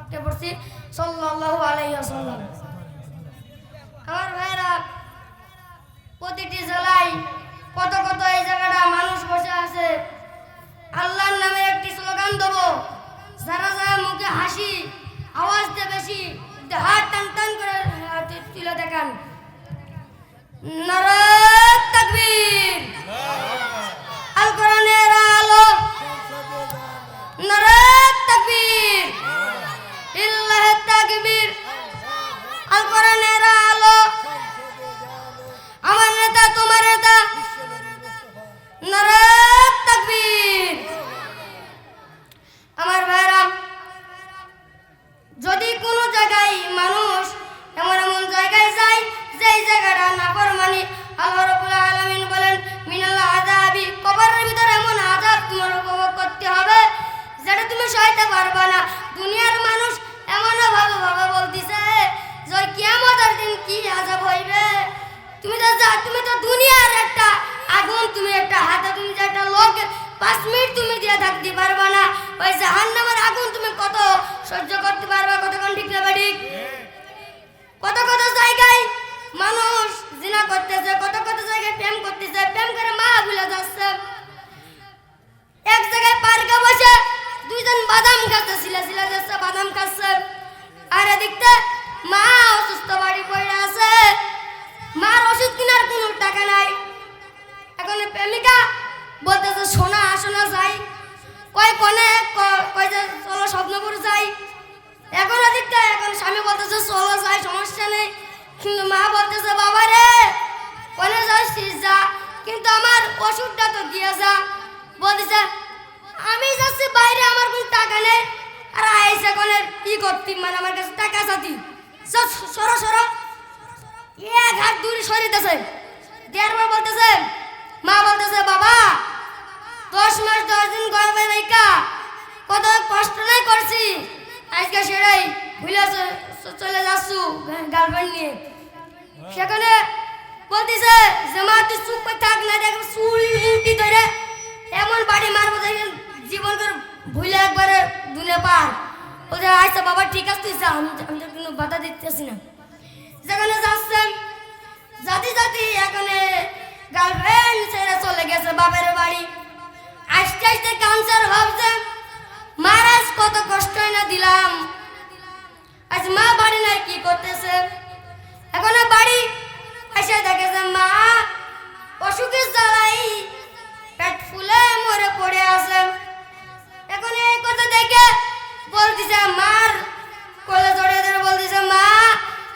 একটা পড়ছি, সাল্লাল্লাহু আলাইহি ওয়াসাল্লাম। আমার ভাইরা প্রতিটি জেলায় কত কত এই জায়গাটা মানুষ বসে আছে। আল্লাহর নামে একটি স্লোগান দেবো, যারা যারা মুখে হাসি, আওয়াজ দিয়ে বেশি হাত টান টান করে তুলে দেখান। নারাত তাকবীর। আল কোরআনের আলো। নারাত তাকবীর। আল কোরআনের আলো। আমার নেতা তোমার নেতা। নারাত জিনা করতেছে, কত কত জায়গায় প্রেম করতেছে, প্রেম করে মা ভুলে যাচ্ছে এক জায়গায় পার্কে বসে দুইজন বাদাম খাচ্ছে সিলা সিলা যাচ্ছে বাদাম খাচ্ছে। আর এদিকতে মা অসুস্থ বাড়ি পড়ে আছে। মার ওষুধ কেনার কোনো টাকা নাই। এখন প্রেমিকা বলতেছে, সোনা আসনা যাই। কয় কনে, কয় যে চলো স্বপ্নপুর যাই। এখন এদিকটা এখন স্বামী বলতেছে, চলো যাই, সমস্যা নেই। কিন্তু মা বলতেছে, বাবা রে কনে যাচ্ছিস যা, কিন্তু আমার ওষুধটা তো দিয়ে যা। বলতেছে, আমি যাচ্ছি বাইরে, আমার কোনো টাকা নেই। আর আইসে কনে কি করতি মানে আমার কাছে টাকা চাতি সরো সরো। এক হাত দূরে সরিতেছে দেড়বার বলতেছে, মা বলতেছে, বাবা, দশ মাস, দশ দিন গর্ভে রেখা কত কষ্ট নাই করছি। আজকে সেটাই ভুলে চলে যাচ্ছু, গার্লফ্রেন্ড নিয়ে। সেখানে বলতেছে তুই চুপ থাক না, দেখ চুল ধরে এমন বাড়ি মারবো জীবন করে ভুলে একবারে দুলে পার। বলছে আচ্ছা বাবা, ঠিক আছে, তুই যা, আমি আমি তো কোনো বাধা দিতেছি না। যেখানে যাচ্ছেন, জাতি জাতি এখানে গার্লফ্রেন্ড ছেড়ে চলে গেছে বাপের বাড়ি। আস্তে আস্তে ক্যান্সার ভাবছে মারাজ কত কষ্ট না দিলাম। আজ মা বাড়ি নাই, কি করতেছে? এখন বাড়ি এসে দেখেছে মা অসুখের জ্বালাই, পেট ফুলে মরে পড়ে আছে। এখন এই কথা দেখে বলতেছে মার কোলে জড়িয়ে ধরে বলতেছে, মা,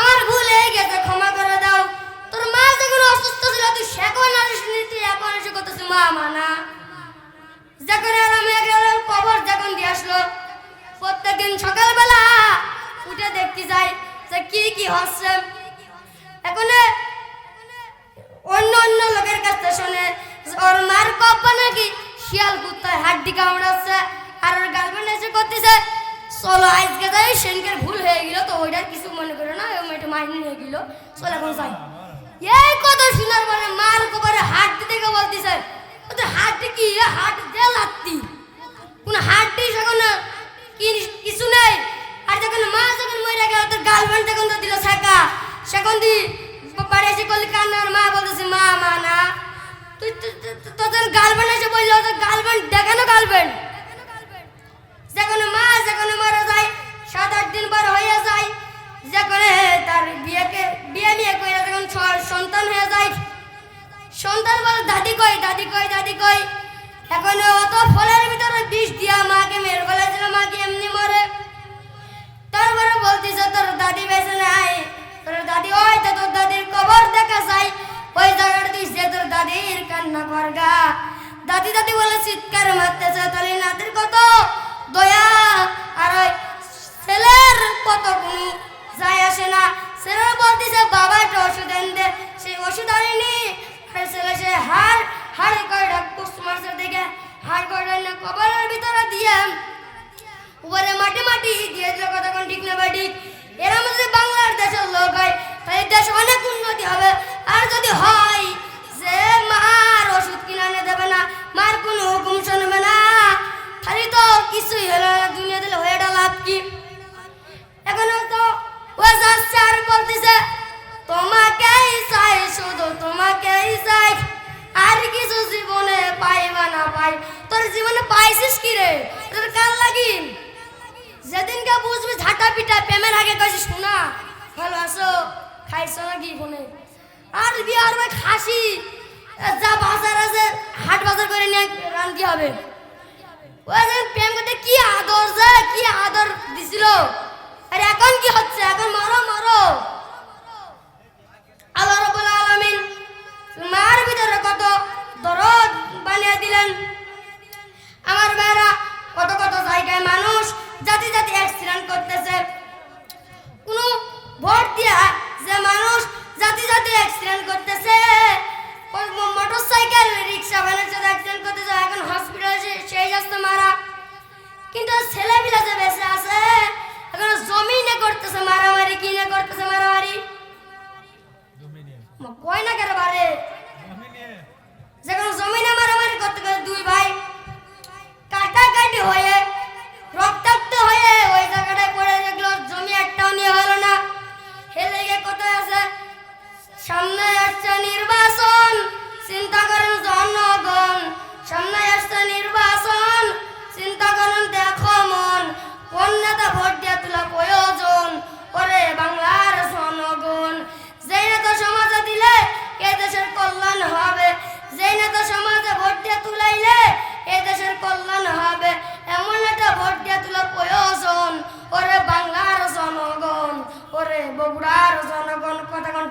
আমার ভুল হয়ে গেছে, ক্ষমা করে দাও। তোর মা যখন অসুস্থ ছিল, তুই সেখন আসিস নি, তুই এখন এসে করতেছিস মা মানা যখন আরামে কবর যখন দিয়ে আসলো, প্রত্যেকদিন সকালবেলা উঠে দেখতে যাই যে কি কি হচ্ছে। এখন লোকের কাছে শুনে যে ওর মার কপ্পা নাকি শিয়াল কুত্তায় হাড্ডি কামড়াচ্ছে আর ওর গার্লফ্রেন্ড এসে করতেছে, চলো, আজকে যাই, সেনকের ভুল হয়ে গেল তো ওইটার কিছু মনে করে না ওই মেয়েটা মাইনে হয়ে গেল। চলো, এখন যাই। এই কথা শোনার পরে মার কবরে হাত দিতে গিয়ে বলতেছে, ওদের হাত কি? হাত দিয়ে লাগতি কোন হাড্ডি সেখানে কিছু নেই গার্লফ্রেন্ড তখন তো দিল ছাকা। সেখন দি বাড়ি এসে করলি কান্নার মা বলতেছে, মা মা, না। তুই তোদের গার্লফ্রেন্ড এসে বলল তোর গার্লফ্রেন্ড দেখানো গার্লফ্রেন্ড যেখানে মা, যেখানে মারা যায়, সাত, আট দিন পর হয়ে যায়। যেখানে তার বিয়েকে বিয়ে বিয়ে করে যখন সন্তান হয়ে যায়। সন্তান বলে দাদি কই দাদি কই দাদি কই। এখন অত ফলের ভিতরে বিষ দিয়া মাকে মেরে ফেলেছিল, মাকে এমনি মরে। তারপরে বলতিছে, তোর দাদি বেঁচে নাই। তোর দাদি ওই তো তোর দাদির কবর দেখা যায়। ওই জায়গাটা দিছে তোর দাদির কান্না করগা। দাদি দাদি বলে, চিৎকার মারতেছে, তাহলে নাতির কত দয়া? আর ওই ছেলের কত গুণ যায় আসে না। ছেলের বলতিছে, বাবা, একটা ওষুধ এনে দে। সেই ওষুধ আনিনি। আর ছেলে, সে হাড় হাড় কয়টা পুষ্ট মারছে দেখে। হাড় কয়টা না কবরের ভিতরে দিয়ে দেশ অনেক উন্নতি হবে। আর যদি হয়, যে মার ওষুধ কিনা এনে দেবে না, মার কোনো হুকুম শুনবে না। খালি তো কিছুই হলো না, দুনিয়া দিলে হয়ে লাভ কি? এখন তো ও যাচ্ছে আর বলতেছে, তোমাকেই চাই শুধু, তোমাকেই চাই। আর কিছু জীবনে পাইবা না পাই তোর জীবনে পাইছিস কি রে? তোর কাল লাগি যেদিনকে বুঝবি ঝাঁটা পিটা প্রেমের আগে কাছে শোনা, ভালো আছো? খাইছো নাকি ফোনে? আর বিয়ার ভাই খাসি। যা বাজার আছে, হাট বাজার করে নিয়ে রান্তি হবে? ওই প্রেম করতে কি আদর যে, কি আদর দিছিল? আর এখন কি হচ্ছে? এখন মারো মারো। আল্লাহ রাব্বুল আলামিন মার ভিতরে কত দরদ বানিয়ে দিলেন। আমার ভাইরা, কত কত জায়গায় মানুষ জাতি জাতি অ্যাক্সিডেন্ট করতেছে। কোনো ভোট দিয়া যে মানুষ জাতি জাতি অ্যাক্সিডেন্ট করতেছে মোটর সাইকেল রিক্সা ভ্যানের সাথে অ্যাক্সিডেন্ট করতেছে এখন হসপিটালে সেই যাচ্ছে মারা। কিন্তু ছেলেপিলা যে বেঁচে আছে এখন জমিনে করতেছে মারামারি কিনে করতেছে মারামারি? কয় না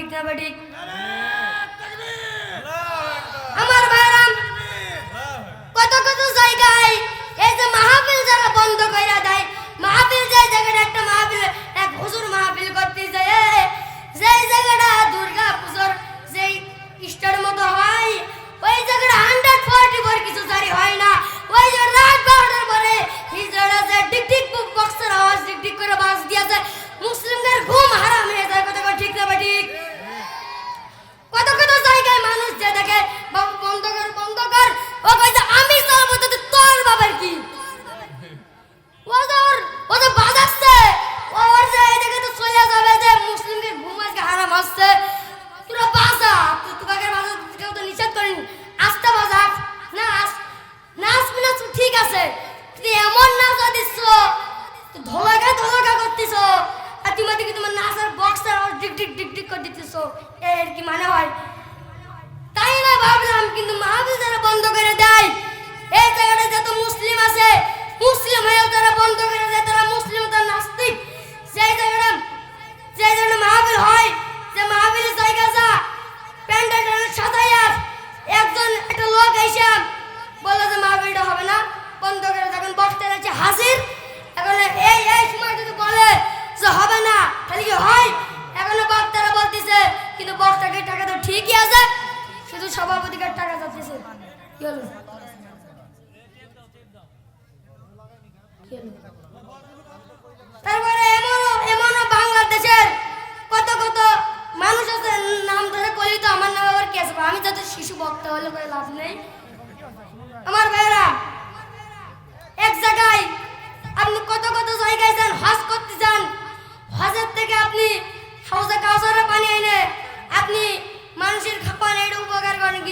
ঠিক না ঠিক আমার ভাইরাম কত কত জায়গায় এই যে মাহফিল যারা বন্ধ কইরা দেয় মাহফিল যে জায়গাটা একটা মাহফিল এক হুজুর মাহফিল করতে যায় যেই জায়গাটা দুর্গা পুজোর যেই ইস্টার মতো হয় ওই জায়গাটা হান্ড্রেড ফোর্টি ফোর কিছু জারি হয় না। কত কত জায়গায় মানুষ যে দেখে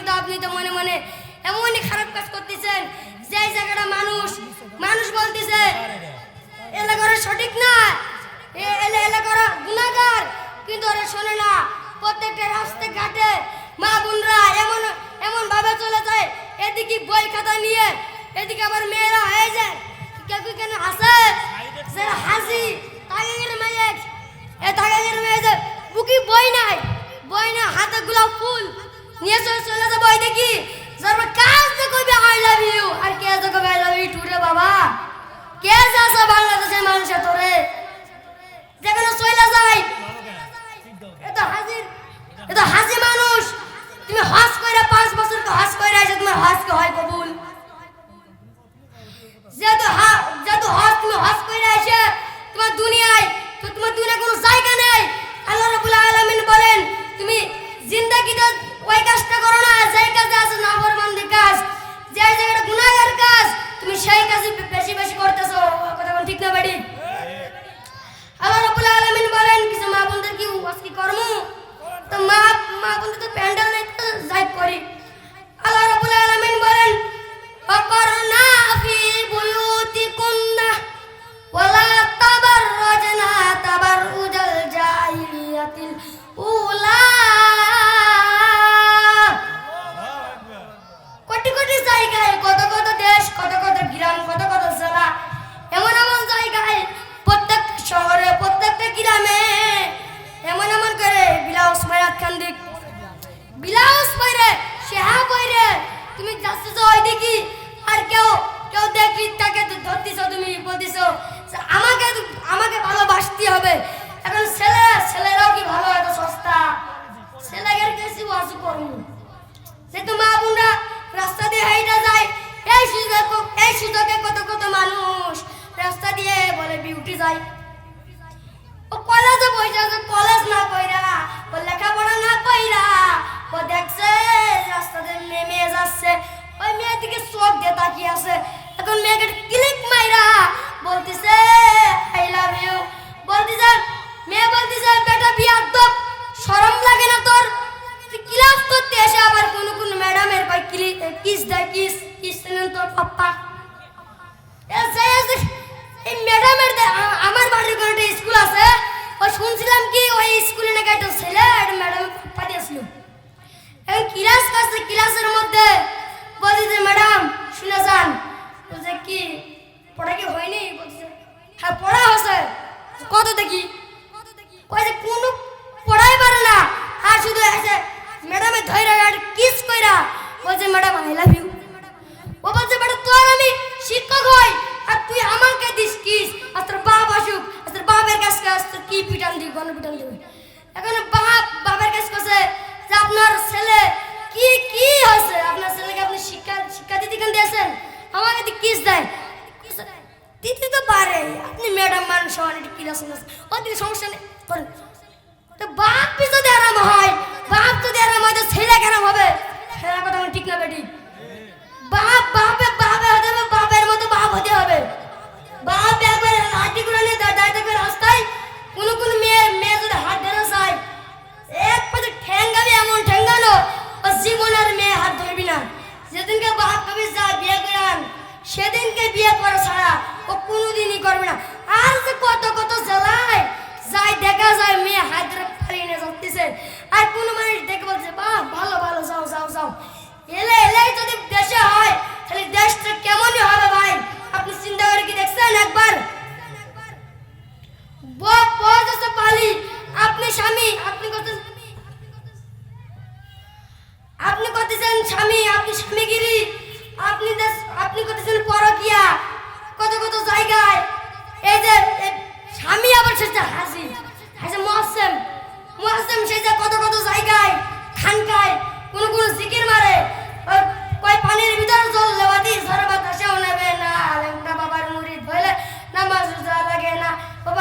কিন্তু আপনি তো মনে মনে এমন খারাপ কাজ করতেছেন যে জায়গাটা মানুষ মানুষ বলতেছে এলাকার সঠিক না এলাকার গুণাগার। কিন্তু ওরা শোনে না, প্রত্যেকটা রাস্তা ঘাটে মা বোনরা এমন এমন ভাবে চলে যায়, এদিকে বই খাতা নিয়ে, এদিকে আবার মেয়েরা হয়ে যায়। কেউ কেন হাসে হাসি তাকে মেয়ে। এ তাকে মেয়ে বুকি বই নাই? বই না, হাতে গুলা ফুল। নিয়ে চলে চলে যাব ওই দেখি। যার কাজ তো কইবে আই লাভ ইউ আর কে তো কইবে আই লাভ ইউ টু রে বাবা। কে যাস বাংলাদেশের মানুষ তোরে? যেখানে চলে যায় এটা হাজির এটা হাজি মানুষ। তুমি হজ কইরা পাঁচ বছর তো হজ কইরা আইছো, তোমার হজ কে হয় কবুল। যেহেতু যেহেতু হজ তুমি হজ কইরা আইছে, তোমার দুনিয়ায়, তো তোমার দুনিয়ায় কোনো জায়গা নেই। আল্লাহ রাব্বুল আলামিন বলেন, তুমি জিন্দাগিটা ওই কাজটা করো না, যেই কাজে আছে না ফরমান্দি কাজ যে জায়গাটা গুনাহের কাজ, তুমি সেই কাজে বেশি বেশি করতেছো। কথা বল ঠিক না, বাড়ি? আল্লাহ রাব্বুল আলামিন বলেন, কিছু মা বোনদের কি ওয়াসকি কর্ম? তো মা মা বোনদের তো প্যান্ডেল নেই 네.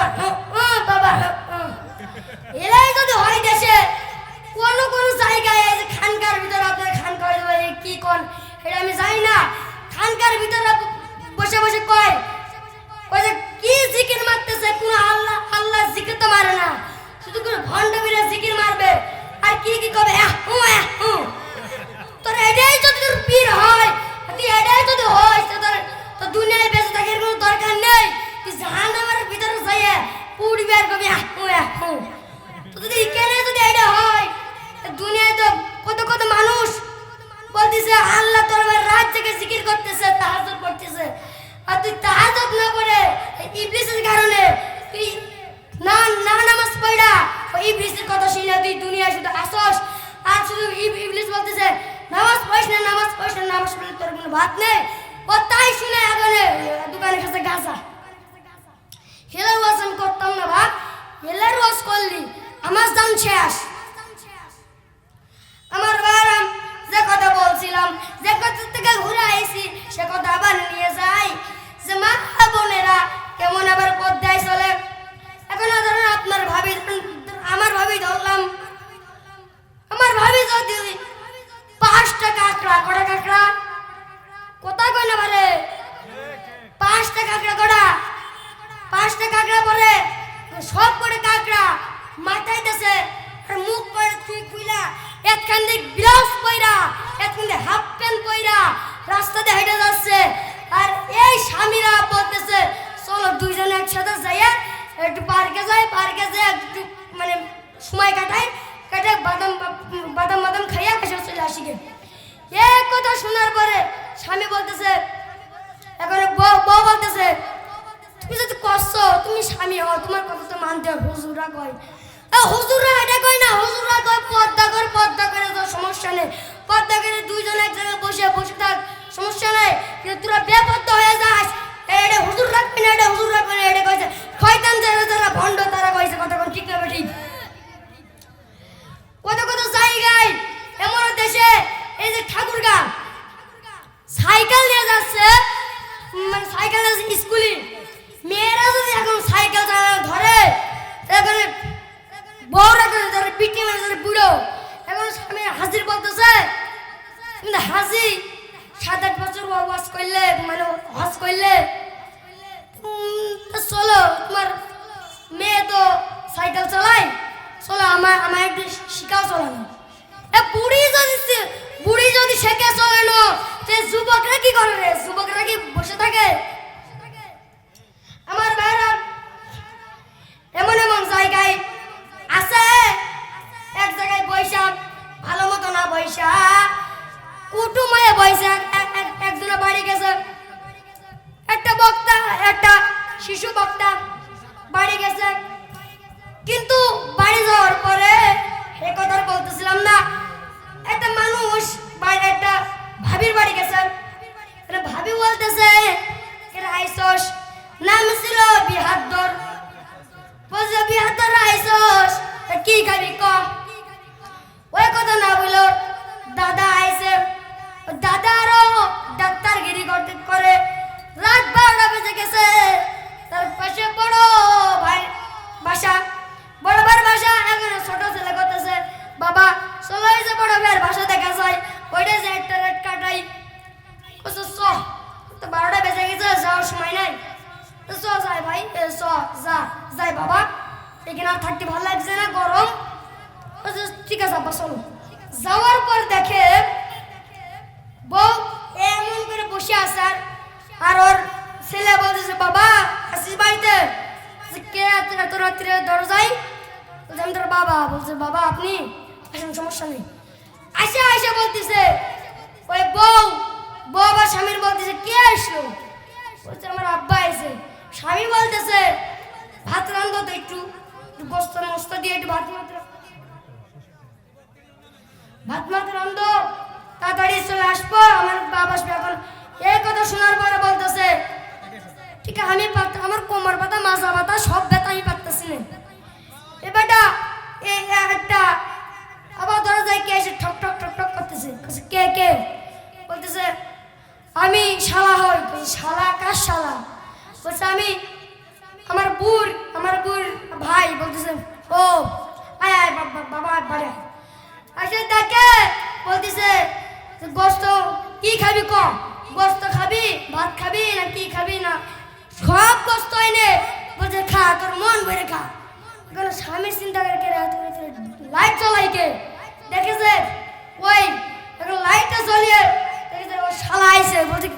哎 জিকির করতেছে তাহাজুদ পড়তেছে। আর তুই তাহাজুদ না এই ইবলিসের কারণে তুই না না নামাজ পড়া। ওই ইবলিসের কথা শুনে তুই দুনিয়ায় শুধু আসস। আর শুধু ইবলিস বলতেছে, নামাজ পড়িস না, নামাজ পড়িস না, নামাজ পড়লে তোর কোনো ভাত নেই। ও তাই শুনে এখানে দোকানের কাছে গাছা হেলার ওয়াজ আমি করতাম না ভাব হেলার ওয়াজ করলি, আমার দাম শেষ। আমার বারাম যে কথা বলছিলাম, যে কথা থেকে ঘুরে আইছি, সে কথা আবার নিয়ে যাই। যে মা বোনেরা, কেমন আবার পদ্মায় চলে। এখন ধরেন আপনার ভাবি, আমার ভাবি ধরলাম, আমার ভাবি যদি পাঁচটা কাঁকড়া কটা কাঁকড়া? কোথায় কই না পারে পাঁচটা কাঁকড়া কটা? পাঁচটা কাঁকড়া পরে সব করে কাঁকড়া মাথায় দেশে আর মুখ পরে তুই খুইলা। একখান দিক ব্লাউজ পইরা একখান দিক হাফ প্যান্ট পইরা রাস্তাতে হেঁটে যাচ্ছে। আর এই স্বামীরা বলতেছে, চলো দুইজনে একসাথে যাইয়া একটু পার্কে যাই পার্কে যাই একটু মানে সময় কাটাই, কাটে বাদাম বাদাম বাদাম খাইয়া এসে চলে আসি গে। কথা শোনার পরে স্বামী বলতেছে এখন বউ বউ বলতেছে, তুমি যদি করছ তুমি স্বামী হও, তোমার কথা তো মানতে হবে হুজুরা কয়। এ হুজুরা এটা কয় না পর্দা কর পর্দা করে তো সমস্যা নেই। পর্দা করে দুইজন এক জায়গায় বসে বসে থাক, সমস্যা নেই। কিন্তু তোরা বেপর্দা হয়ে যাস। এটা হুজুর রাখবি না এটা হুজুর রাখবি না এটা কইছে, শয়তান যারা যারা ভণ্ড, তারা কইছে কথা কোন, ঠিক না ঠিক? কত কত জায়গায়, এমন দেশে, এই যে ঠাকুরগা সাইকেল নিয়ে যাচ্ছে মানে সাইকেল স্কুলে। মেয়েরা যদি এখন সাইকেল ধরে, তাহলে বউরা করে ধরে পিটি মানে ধরে বুড়ো। এখন আমি হাজির বলতেছে কিন্তু হাজি সাত আট বছর ওয়াজ করলে মানে হজ করলে চলো, তোমার মেয়ে তো সাইকেল চালায়, চলো আমার আমার একটু শিখাও চলানো এ বুড়ি যদি বুড়ি যদি শেখে চলানো তে যুবকরা কি করে রে? যুবকরা কি বসে থাকে? কুটুময়ে বৈশা একজনের বাড়ি গেছে। একটা বক্তা, একটা শিশু বক্তা বাড়ি গেছে। কিন্তু বাড়ি যাওয়ার পরে এ কথা বলতেছিলাম না। একটা মানুষ বাড়ি একটা ভাবির বাড়ি গেছে। ভাবি বলতেছে আইসস নাম ছিল বিহাদ্দর বলছে বিহাদ্দর আইসস কি খাবি কম? বাসা দেখা যায়। ওইটা যে একটা রেট কাটাই তো বারোটা বেজে গেছে, যাওয়ার সময় নাই। চ, যাই ভাই। চ, যা, যাই বাবা। এখানে আর থাকতে ভালো লাগছে না, গরম। ঠিক আছে, আব্বা, চলো। যাওয়ার পর দেখে বউ এমন করে বসে আছে আর- আর ওর ছেলে বলতেছে, বাবা, আসিস বাড়িতে? কে এত রাত্রে দরজায়? বলছে, আমি তোর বাবা। বলছে, বাবা, আপনি? আসেন, সমস্যা নেই। বলতেছে, ওই বউ বউ আবার স্বামীর বলতেছে, কে আসলো? বলছে, আমার আব্বা স্বামী বলতেছে, ভাত রান্ধো তো একটু গোস্ত মস্ত দিয়ে একটু ভাত মাত্র ভাত মাত্র রান্ধো, তাড়াতাড়ি চলে আসব, আমার বাবা আসবে এখন। এই কথা শোনার পরে বলতেছে, ঠিক আছে, আমি আমার কোমর পাতা, মাজা ব্যথা সব করতেছে কে কে? বলতেছে, আমি শালা হই শালা, কার শালা? বলছে, আমি আমার বুর আমার বুর ভাই, বলতেছে, ও, আয় আয় বাবা বাড়ি আসে দেখে বলতেছে, গোস্ত কি খাবি ক? গোস্ত খাবি, ভাত খাবি না কি খাবি না? সব গোস্ত এনে বলছে, খা, তোর মন ভরে খা। এখন স্বামী চিন্তা করে লাইট জ্বলাই কে? দেখেছে ওই একটা লাইটটা জ্বলিয়ে শালা আইছে, বলছে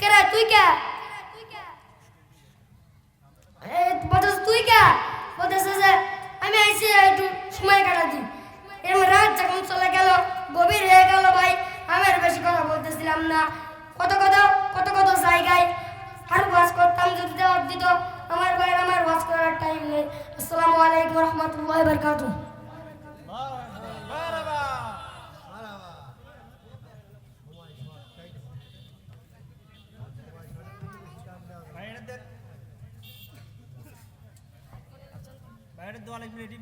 কেরা তুই কে? তুই কে? বলতেছে যে, আমি আইছি, একটু সময় কাটাতি এরকম রাত যখন চলে গেল, গভীর হয়ে গেল ভাই, আমি আর বেশি কথা বলতেছিলাম না। কত কত কত কত জায়গায় আর ওয়াজ করতাম, যদি দেওয়ার দিত, আমার ভাইয়ের, আমার ওয়াজ করার টাইম নেই। আসসালামু আলাইকুম রহমতুল্লাহ বরকাতুহ। একটু এটি